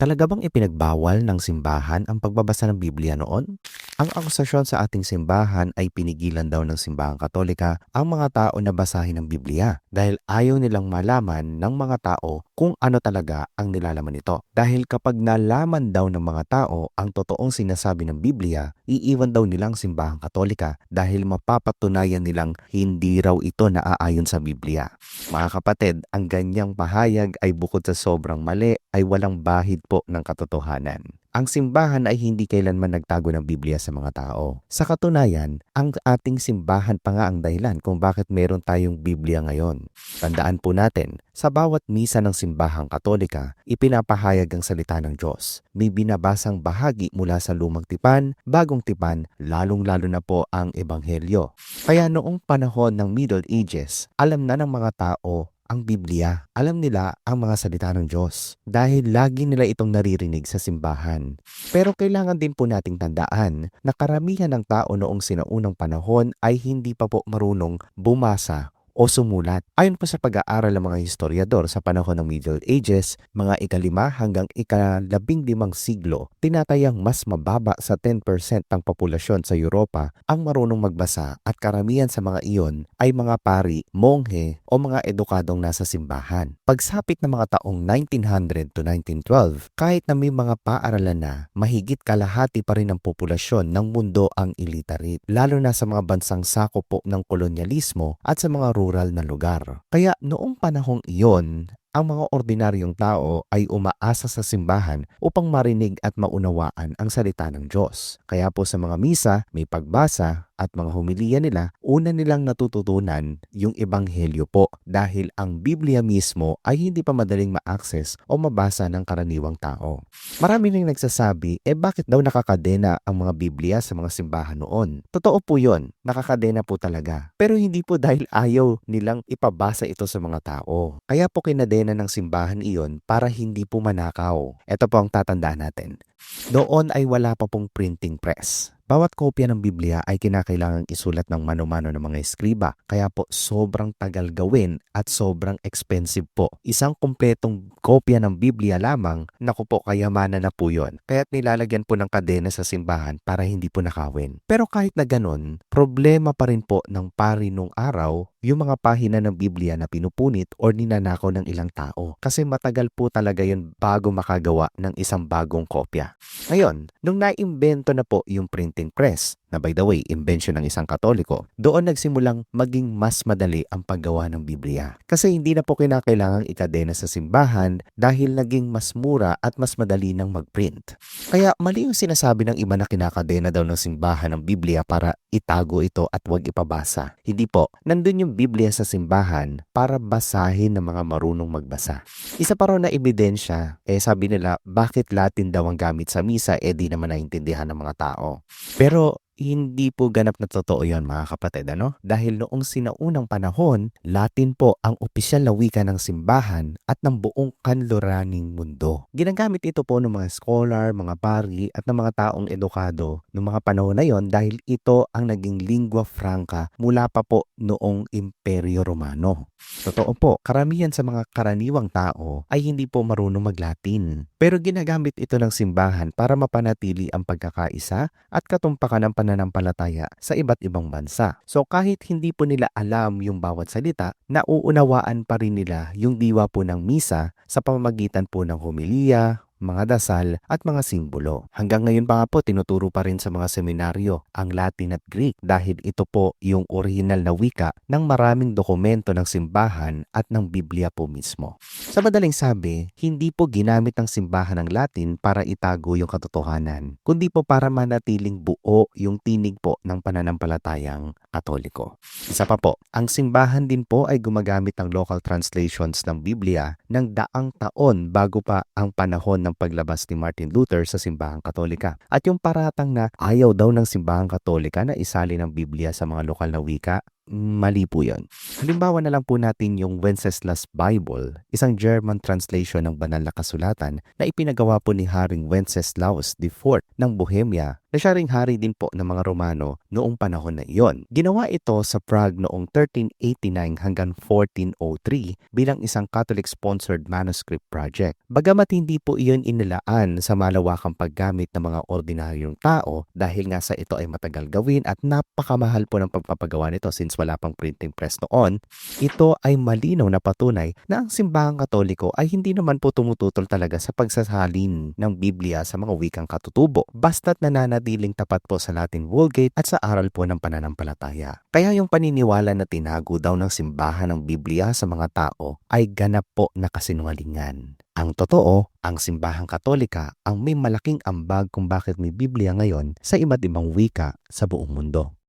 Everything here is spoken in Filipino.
Talaga bang ipinagbawal ng simbahan ang pagbabasa ng Biblia noon? Ang akusasyon sa ating simbahan ay pinigilan daw ng simbahang katolika ang mga tao na basahin ang Biblia dahil ayaw nilang malaman ng mga tao kung ano talaga ang nilalaman nito. Dahil kapag nalaman daw ng mga tao ang totoong sinasabi ng Biblia, iiwan daw nilang simbahang katolika dahil mapapatunayan nilang hindi raw ito naaayon sa Biblia. Mga kapatid, ang ganyang pahayag ay bukod sa sobrang mali ay walang bahid po ng katotohanan. Ang simbahan ay hindi kailanman nagtago ng Biblia sa mga tao. Sa katunayan, ang ating simbahan pa nga ang dahilan kung bakit meron tayong Biblia ngayon. Tandaan po natin, sa bawat misa ng simbahang katolika, ipinapahayag ang salita ng Diyos. May binabasang bahagi mula sa lumang tipan, bagong tipan, lalong-lalo na po ang Ebanghelyo. Kaya noong panahon ng Middle Ages, alam na ng mga tao ang Biblia. Alam nila ang mga salita ng Diyos dahil lagi nila itong naririnig sa simbahan. Pero kailangan din po nating tandaan na karamihan ng tao noong sinaunang panahon ay hindi pa po marunong bumasa o sumulat. Ayon po sa pag-aaral ng mga historiador sa panahon ng Middle Ages, mga ikalima hanggang ikalabing limang siglo, tinatayang mas mababa sa 10% ng populasyon sa Europa ang marunong magbasa at karamihan sa mga iyon ay mga pari, monghe o mga edukadong nasa simbahan. Pagsapit ng mga taong 1900 to 1912, kahit na may mga paaralan na, mahigit kalahati pa rin ng populasyon ng mundo ang illiterate, lalo na sa mga bansang sakop po ng kolonyalismo at sa mga rural na lugar. Kaya noong panahong iyon, ang mga ordinaryong tao ay umaasa sa simbahan upang marinig at maunawaan ang salita ng Diyos. Kaya po sa mga misa, may pagbasa at mga humiliya nila, una nilang natututunan yung ebanghelyo po dahil ang Biblia mismo ay hindi pa madaling ma-access o mabasa ng karaniwang tao. Marami nang nagsasabi, eh bakit daw nakakadena ang mga Biblia sa mga simbahan noon? Totoo po yon, nakakadena po talaga. Pero hindi po dahil ayaw nilang ipabasa ito sa mga tao. Kaya po kinadena ng simbahan iyon para hindi po manakaw. Ito po ang tatandaan natin. Doon ay wala pa pong printing press. Bawat kopya ng Biblia ay kinakailangang isulat ng mano-mano ng mga eskriba, kaya po sobrang tagal gawin at sobrang expensive po. Isang kumpletong kopya ng Biblia lamang, naku po kayamanan na po yon. Kaya't nilalagyan po ng kadena sa simbahan para hindi po nakawin. Pero kahit na ganon, problema pa rin po ng pari nung araw yung mga pahina ng Biblia na pinupunit or ninanakaw ng ilang tao. Kasi matagal po talaga yun bago makagawa ng isang bagong kopya. Ngayon, nung naimbento na po yung printing press, na by the way, invention ng isang katoliko, doon nagsimulang maging mas madali ang paggawa ng Biblia. Kasi hindi na po kinakailangang ikadena sa simbahan dahil naging mas mura at mas madali nang mag-print. Kaya mali yung sinasabi ng iba na kinakadena daw ng simbahan ng Biblia para itago ito at huwag ipabasa. Hindi po, nandun yung Biblia sa simbahan para basahin ng mga marunong magbasa. Isa pa raw na ebidensya, eh sabi nila, bakit Latin daw ang gamit sa misa, eh di naman naintindihan ng mga tao. Pero hindi po ganap na totoo yon mga kapatid, ano? Dahil noong sinaunang panahon, Latin po ang opisyal na wika ng simbahan at ng buong kanluraning mundo. Ginagamit ito po ng mga scholar, mga pari at ng mga taong edukado noong mga panahon na yon dahil ito ang naging lingua franca mula pa po noong Imperyo Romano. Totoo po, karamihan sa mga karaniwang tao ay hindi po marunong mag-Latin. Pero ginagamit ito ng simbahan para mapanatili ang pagkakaisa at katumpakan ng pananampalataya sa iba't ibang bansa. So kahit hindi po nila alam yung bawat salita, nauunawaan pa rin nila yung diwa po ng misa sa pamamagitan po ng homilya, mga dasal at mga simbolo. Hanggang ngayon pa nga po tinuturo pa rin sa mga seminaryo ang Latin at Greek dahil ito po yung original na wika ng maraming dokumento ng simbahan at ng Biblia po mismo. Sa madaling sabi, hindi po ginamit ng simbahan ng Latin para itago yung katotohanan, kundi po para manatiling buo yung tinig po ng pananampalatayang katoliko. Isa pa po, ang simbahan din po ay gumagamit ng local translations ng Biblia ng daang taon bago pa ang panahon ng paglabas ni Martin Luther sa simbahang katolika. At yung paratang na ayaw daw ng simbahang katolika na isali ng Biblia sa mga lokal na wika Mali po yun. Halimbawa na lang po natin yung Wenceslas Bible, isang German translation ng banal na kasulatan na ipinagawa po ni Haring Wenceslaus IV ng Bohemia na siya ring hari din po ng mga Romano noong panahon na iyon. Ginawa ito sa Prague noong 1389 hanggang 1403 bilang isang Catholic-sponsored manuscript project. Bagamat hindi po iyon inilaan sa malawakang paggamit ng mga ordinaryong tao dahil nga sa ito ay matagal gawin at napakamahal po ng pagpapagawa nito since wala pang printing press noon, ito ay malinaw na patunay na ang simbahang katoliko ay hindi naman po tumututol talaga sa pagsasalin ng Biblia sa mga wikang katutubo, basta't nananatiling tapat po sa Latin Vulgate at sa aral po ng pananampalataya. Kaya yung paniniwala na tinago daw ng simbahan ng Biblia sa mga tao ay ganap po na kasinungalingan. Ang totoo, ang simbahang katolika ang may malaking ambag kung bakit may Biblia ngayon sa iba't ibang wika sa buong mundo.